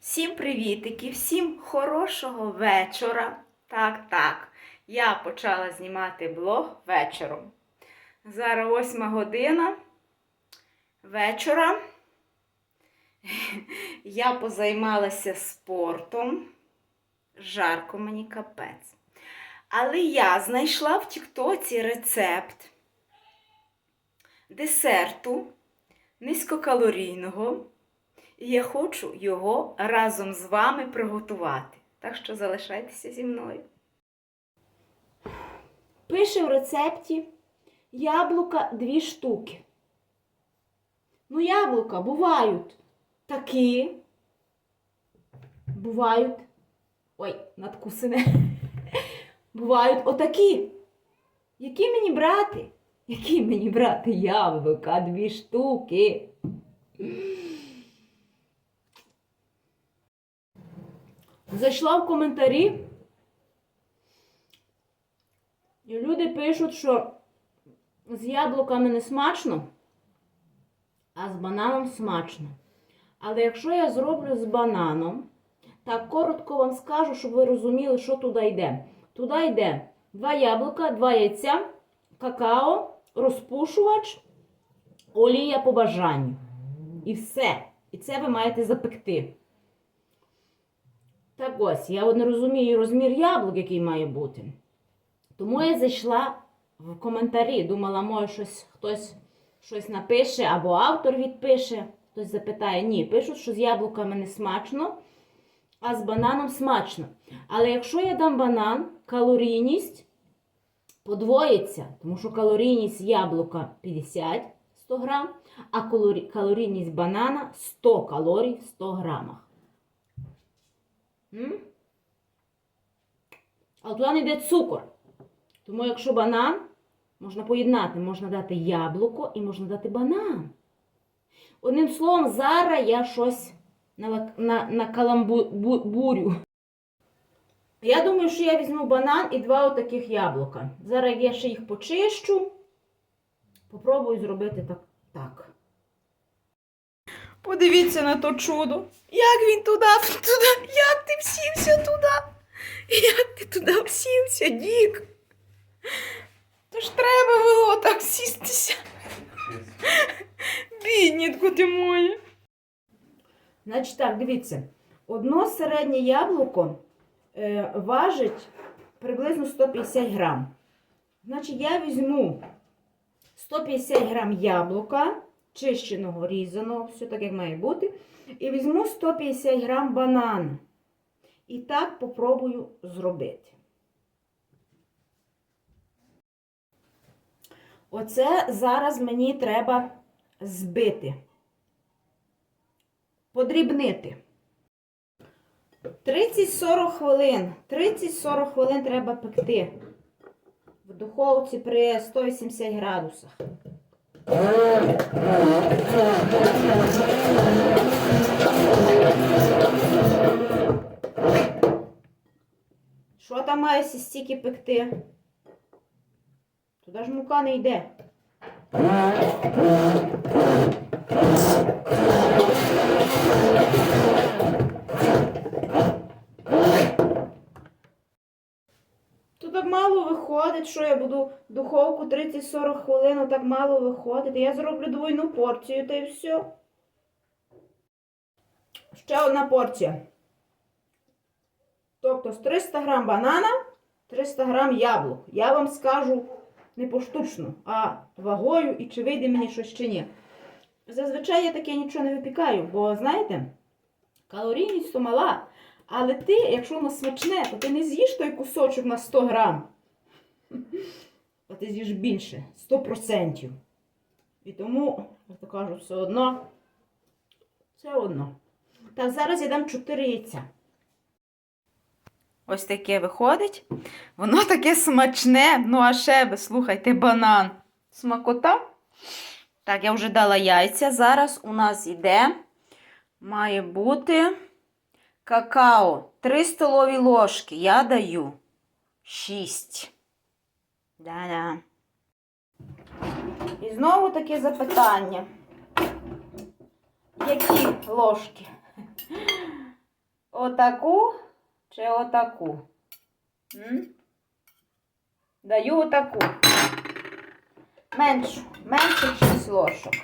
Всім привітики, всім хорошого вечора. Так, так. Я почала знімати блог вечором. Зараз восьма година вечора. Я позаймалася спортом. Жарко мені капець. Але я знайшла в Тіктоці рецепт десерту низькокалорійного. Я хочу його разом з вами приготувати. Так що залишайтеся зі мною. Пише в рецепті яблука дві штуки. Ну, яблука бувають такі. Бувають. Ой, надкусене. Бувають отакі. Які мені брати? Які мені брати яблука дві штуки? Зайшла в коментарі. І люди пишуть, що з яблуками не смачно, а з бананом смачно. Але якщо я зроблю з бананом, так коротко вам скажу, щоб ви розуміли, що туди йде. Туди йде два яблука, два яйця, какао, розпушувач, олія по бажанню. І все. І це ви маєте запекти. Так ось, я не розумію розмір яблук, який має бути. Тому я зайшла в коментарі, думала, може щось, хтось щось напише або автор відпише, хтось запитає. Ні, пишуть, що з яблуками не смачно, а з бананом смачно. Але якщо я дам банан, калорійність подвоїться, тому що калорійність яблука 50 100 грам, а калорійність банана 100 калорій в 100 грамах. М? Але туди не йде цукор. Тому якщо банан, можна поєднати, можна дати яблуко і можна дати банан. Одним словом, зараз я щось нала- на, накаламбурю. Я думаю, що я візьму банан і два отаких яблука. Зараз я ще їх почищу. Попробую зробити так. так. Подивіться на то чудо. Як він туди, туди, як ти всівся туди? Як ти туди всівся, Дік? То ж треба було так сістися. Біднітко ти моє. Значить так, дивіться. Одно середнє яблуко е, важить приблизно 150 грам. Значить, я візьму 150 грам яблука, чищеного, різаного, все так, як має бути. І візьму 150 грам банана. І так попробую зробити. Оце зараз мені треба збити, подрібнити. 30-40 хвилин. 30-40 хвилин треба пекти. В духовці при 180 градусах. Що там має стільки пекти? Туди ж мука не йде. Виходить, що я буду духовку 30-40 хвилин, так мало виходить. Я зроблю двойну порцію та й все. Ще одна порція. Тобто з 300 грам банана, 300 грам яблук. Я вам скажу не поштучно, а вагою і чи вийде мені щось чи ні. Зазвичай я таке нічого не випікаю, бо знаєте, калорійність то мала. Але ти, якщо воно смачне, то ти не з'їш той кусочок на 100 грам. А ти з'їш більше, 100%. І тому, як то кажуть, все одно, все одно. Так, зараз я дам 4 яйця. Ось таке виходить. Воно таке смачне. Ну, а ще би, слухайте, банан. Смакота. Так, я вже дала яйця. Зараз у нас йде, має бути какао. 3 столові ложки. Я даю 6. Да-да. І знову таке запитання. Які ложки? отаку чи отаку? М? Даю отаку. Меншу, менше 6 ложок.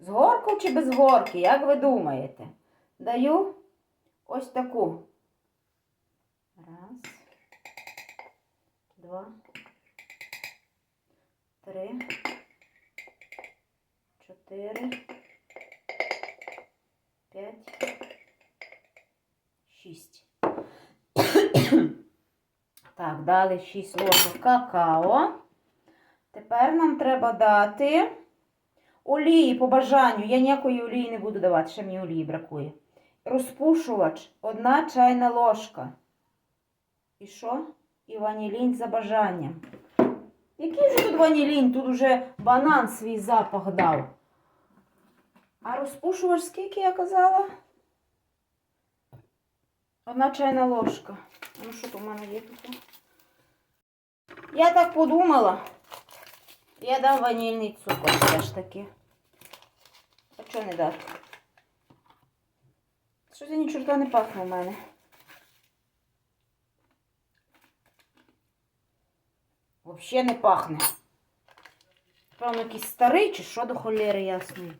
З горку чи без горки, як ви думаєте? Даю ось таку. Раз, два, три, чотири, п'ять, шість. Так, дали 6 ложок какао. Тепер нам треба дати олії по бажанню. Я ніякої олії не буду давати, ще мені олії бракує. Розпушувач одна чайна ложка. І що? І ванілін за бажанням. Який же тут ванілін? Тут уже банан свій запах дав. А розпушувач скільки я казала? Одна чайна ложка. Ну що тут у мене є тут? Я так подумала. Я дам ванільний цукор все ж таки. А чого не дати? Щось ні чорта не пахне у мене. Взагалі не пахне. Певно, якийсь старий чи що до холєри ясної.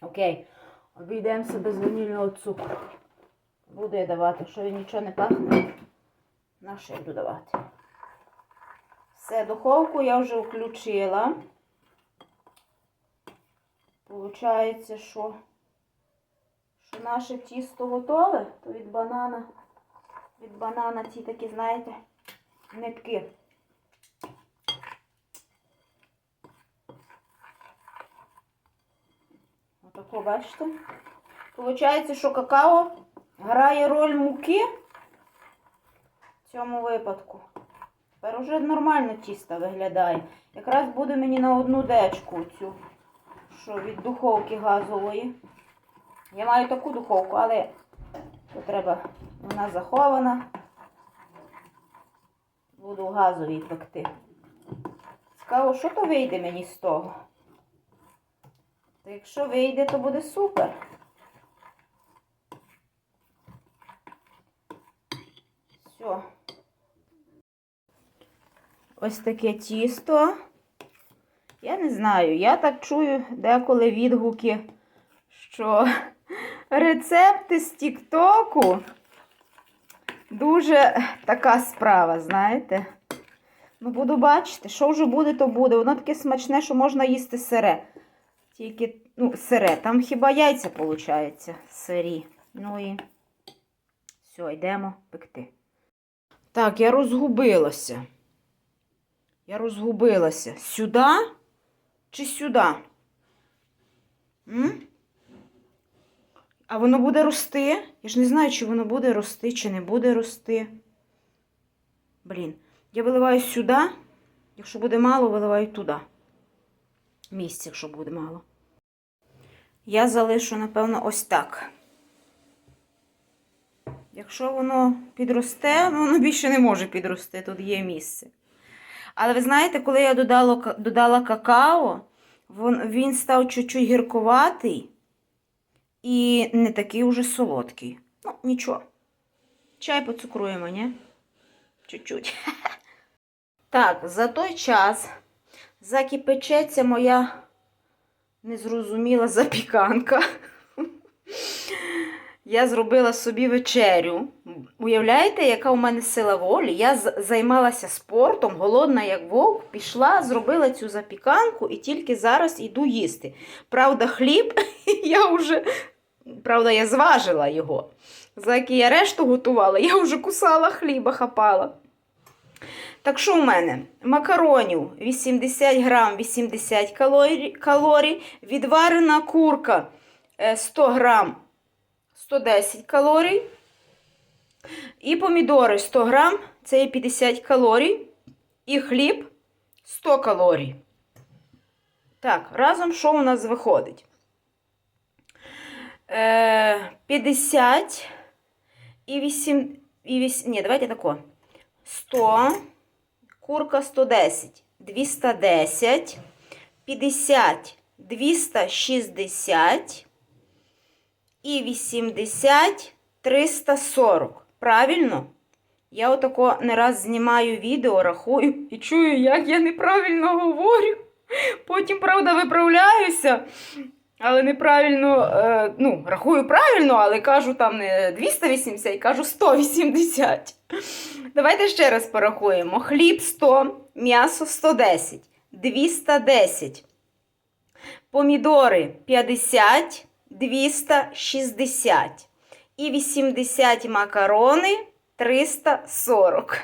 Окей, обійдемося без ванільного цукру. Буду я давати, якщо він нічого не пахне, на що я буду давати. Все, духовку я вже включила. Получається, що, що наше тісто готове, то від банана, від банана ці такі, знаєте, нитки. Отако, бачите? Получається, що какао грає роль муки в цьому випадку. Тепер уже нормально тісто виглядає. Якраз буде мені на одну дечку цю, що від духовки газової. Я маю таку духовку, але то треба, вона захована. Буду газовій пекти. Цікаво, що то вийде мені з того? Якщо вийде, то буде супер. Все. Ось таке тісто. Я не знаю, я так чую деколи відгуки, що рецепти з Тіктоку дуже така справа, знаєте. Ну, буду бачити, що вже буде, то буде. Воно таке смачне, що можна їсти сире. Тільки, ну, сире. Там хіба яйця, виходить, сирі. Ну і все, йдемо пекти. Так, я розгубилася. Я розгубилася. Сюди чи сюди? М? А воно буде рости? Я ж не знаю, чи воно буде рости, чи не буде рости. Блін, я виливаю сюди. Якщо буде мало, виливаю туди. Місце, якщо буде мало. Я залишу, напевно, ось так. Якщо воно підросте, ну, воно більше не може підрости, тут є місце. Але ви знаєте, коли я додала, додала какао, він, став чуть-чуть гіркуватий і не такий уже солодкий. Ну, нічого. Чай поцукруємо, ні? Чуть-чуть. Так, за той час закипечеться моя незрозуміла запіканка. Я зробила собі вечерю. Уявляєте, яка у мене сила волі? Я займалася спортом, голодна як вовк, пішла, зробила цю запіканку і тільки зараз йду їсти. Правда, хліб, я вже, правда, я зважила його. За який я решту готувала, я вже кусала хліба, хапала. Так що у мене? Макаронів 80 грам 80 калорій, відварена курка 100 грам 110 калорій. І помідори 100 грам, це є 50 калорій. І хліб 100 калорій. Так, разом що у нас виходить? Е, 50 і 8, і 8. Ні, давайте тако. 100, курка 110, 210, 50, 260 і 80 340. Правильно? Я отако не раз знімаю відео, рахую і чую, як я неправильно говорю. Потім, правда, виправляюся, але неправильно, е, ну, рахую правильно, але кажу там не 280, кажу 180. Давайте ще раз порахуємо. Хліб 100, м'ясо 110, 210. Помідори 50, 260. І 80 макарони 340.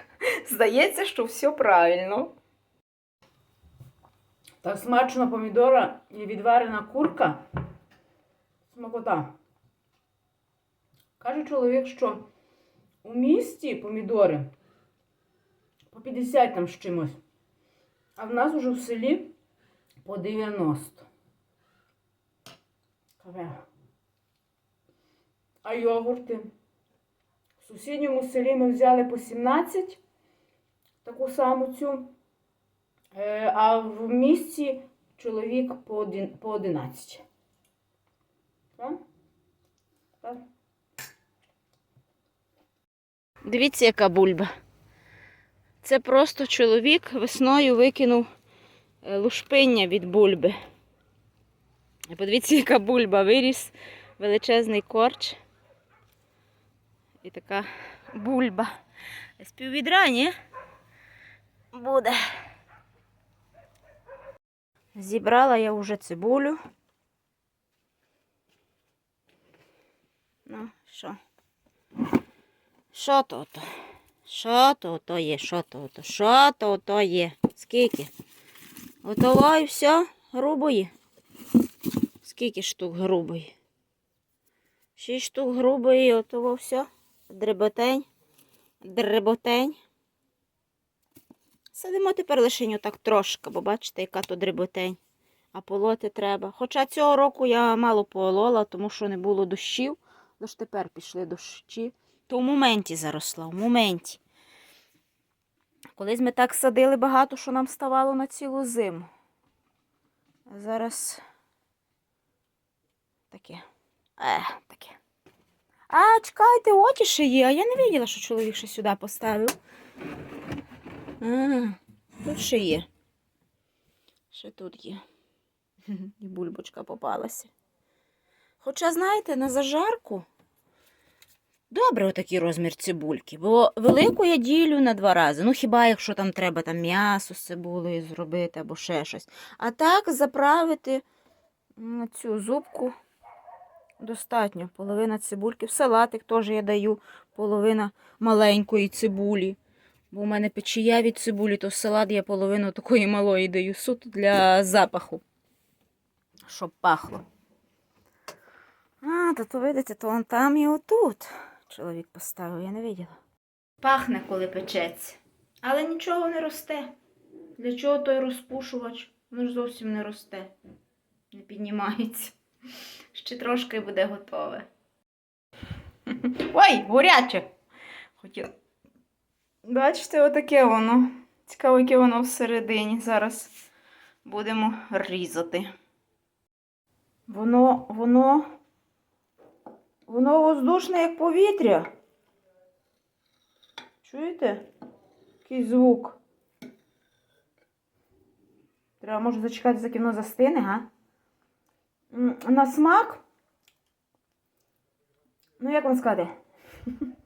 Здається, що все правильно. Так смачно помідора і відварена курка. Смакота. Каже чоловік, що у місті помідори по 50 там з чимось. А в нас уже в селі по 90. Каве. А йогурти? В сусідньому селі ми взяли по 17, таку саму цю. Е, А в місті чоловік по один- по 11. Так? Так. Дивіться, яка бульба. Це просто чоловік весною викинув е, лушпиння від бульби. Подивіться, яка бульба виріс, величезний корч. І така бульба. З піввідра, ні? Буде. Зібрала я вже цибулю. Ну, що? Що то то? Що то то є? Що то то? Що то то є? Скільки? Готово і все? Грубої? Скільки штук грубої? Шість штук грубої, готово все. Дреботень. Дреботень. Садимо тепер лише так трошки, бо бачите, яка то дреботень. А полоти треба. Хоча цього року я мало полола, тому що не було дощів. Тож тепер пішли дощі. То в моменті заросла, в моменті. Колись ми так садили багато, що нам ставало на цілу зиму. А зараз таке. Е, таке. А, чекайте, оті ще є. А я не виділа, що чоловік ще сюди поставив. Тут ще є. Ще тут є. І бульбочка попалася. Хоча, знаєте, на зажарку добре отакий розмір цибульки, бо велику я ділю на два рази. Ну, хіба якщо там треба там м'ясо з цибулею зробити або ще щось. А так заправити цю зубку достатньо. Половина цибульки. В салатик теж я даю половина маленької цибулі. Бо в мене печія від цибулі, то салат я половину такої малої даю суто для запаху. Щоб пахло. А, то, то видите, то он там і отут. Чоловік поставив, я не виділа. Пахне, коли печеться. Але нічого не росте. Для чого той розпушувач? Воно ж зовсім не росте. Не піднімається. Ще трошки буде готове. Ой, горяче! Хотіла. Бачите, отаке воно. Цікаво, яке воно всередині. Зараз будемо різати. Воно, воно, воно воздушне, як повітря. Чуєте? Який звук. Треба, може, зачекати, заки воно застине, га? На смак. Ну, як вам сказати?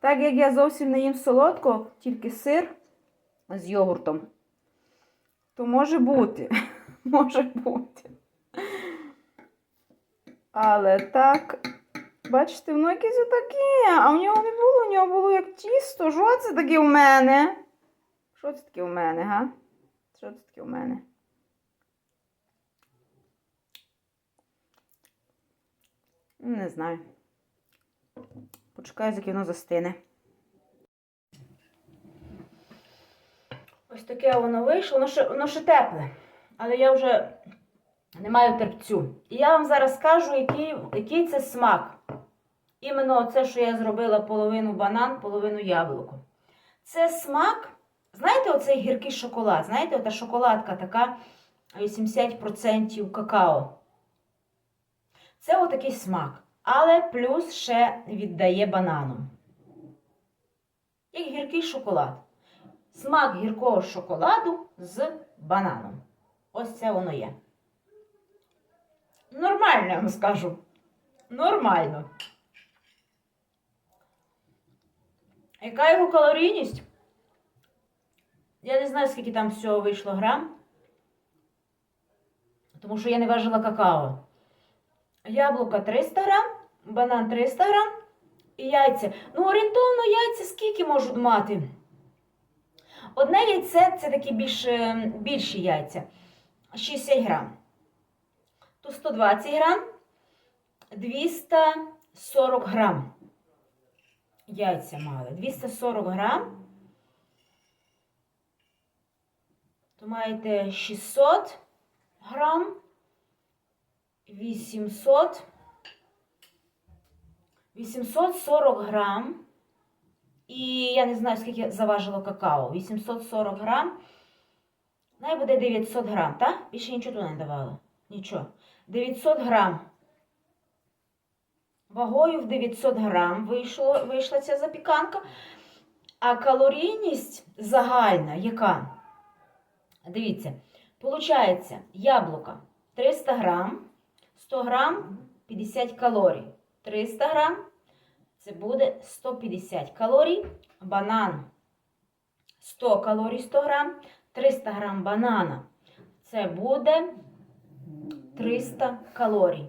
Так як я зовсім не їм солодко, тільки сир з йогуртом, то може бути. Може бути. Але так, бачите, воно якесь отаке, а в нього не було, у нього було як тісто. Що це таке у мене? Що це таке у мене, га? Що це таке у мене? Не знаю. Почекаю, поки воно застине. Ось таке воно вийшло. Воно ще, воно ще тепле. Але я вже не маю терпцю. І я вам зараз скажу, який, який це смак. Іменно це, що я зробила половину банан, половину яблуко. Це смак. Знаєте, оцей гіркий шоколад? Знаєте, ота шоколадка така 80% какао. Це отакий смак. Але плюс ще віддає бананом. Як гіркий шоколад. Смак гіркого шоколаду з бананом. Ось це воно є. Нормально, я вам скажу. Нормально. Яка його калорійність? Я не знаю, скільки там всього вийшло грам. Тому що я не важила какао. Яблука 300 грам, банан 300 грам і яйця. Ну, орієнтовно яйця скільки можуть мати? Одне яйце це такі більш, е, більші яйця. 60 грам. То 120 грам, 240 грам. Яйця мали. 240 грам. То маєте 600 грам, 800, 840 грам. І я не знаю, скільки заважило какао. 840 грам. Най буде 900 грам, так? Більше нічого туди не давало. Нічого. 900 грам. Вагою в 900 грам вийшло, вийшла ця запіканка. А калорійність загальна, яка? Дивіться, получається яблука 300 грам, 100 грам 50 калорій. 300 грам це буде 150 калорій. Банан 100 калорій 100 грам, 300 грам банана. Це буде 300 калорій.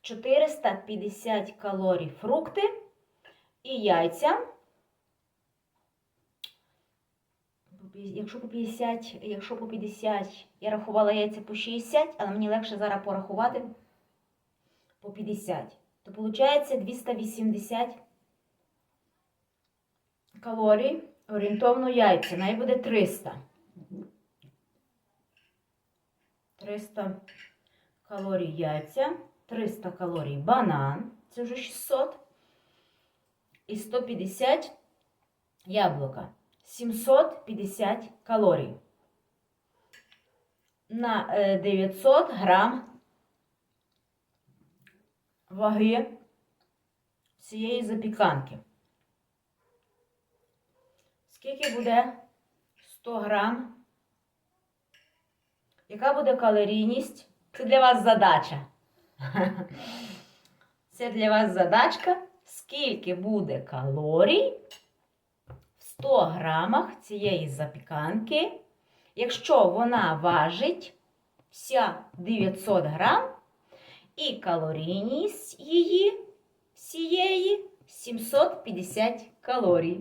450 калорій фрукти і яйця. Якщо по 50, якщо по 50, я рахувала яйця по 60, але мені легше зараз порахувати по 50. То виходить 280 калорій орієнтовно яйця. Най буде 300. 300 калорій яйця, 300 калорій банан, це вже 600. І 150 яблука. 750 калорій. На е, 900 грам ваги цієї запіканки. Скільки буде 100 грам? Яка буде калорійність? Це для вас задача. Це для вас задачка. Скільки буде калорій в 100 грамах цієї запіканки, якщо вона важить вся 900 грам, і калорійність її всієї 750 калорій.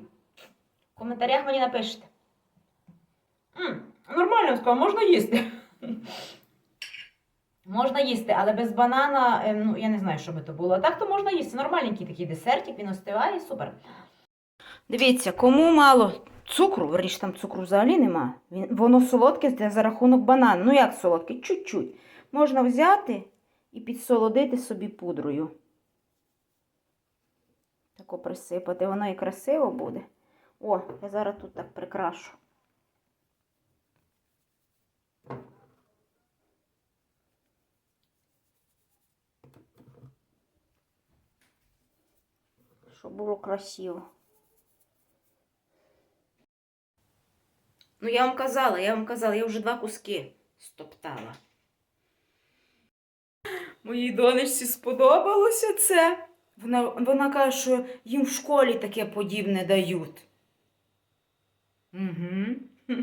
В коментарях мені напишете. Нормально сказав, можна їсти. Можна їсти, але без банана, е, ну, я не знаю, що би то було. Так то можна їсти. Нормальненький такий десертик, він остиває, супер. Дивіться, кому мало цукру, верніше там цукру взагалі нема. Воно солодке за рахунок банану. Ну як солодке? Чуть-чуть. Можна взяти і підсолодити собі пудрою. Тако присипати, воно і красиво буде. О, я зараз тут так прикрашу. Щоб було красиво. Ну, я вам казала, я вам казала, я вже два куски стоптала. Моїй донечці сподобалося це. Вона, вона каже, що їм в школі таке подібне дають. Угу.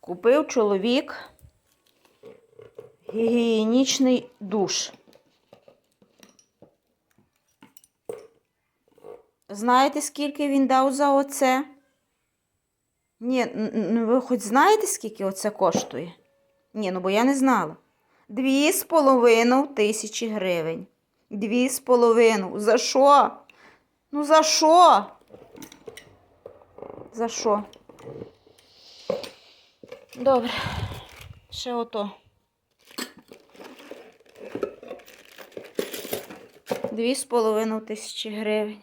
Купив чоловік гігієнічний душ. Знаєте, скільки він дав за оце? Ні, н- н- ви хоч знаєте, скільки оце коштує? Ні, ну бо я не знала. Дві з половиною тисячі гривень. Дві з половиною. За що? Ну за що? За що? Добре. Ще ото. Дві з половиною тисячі гривень.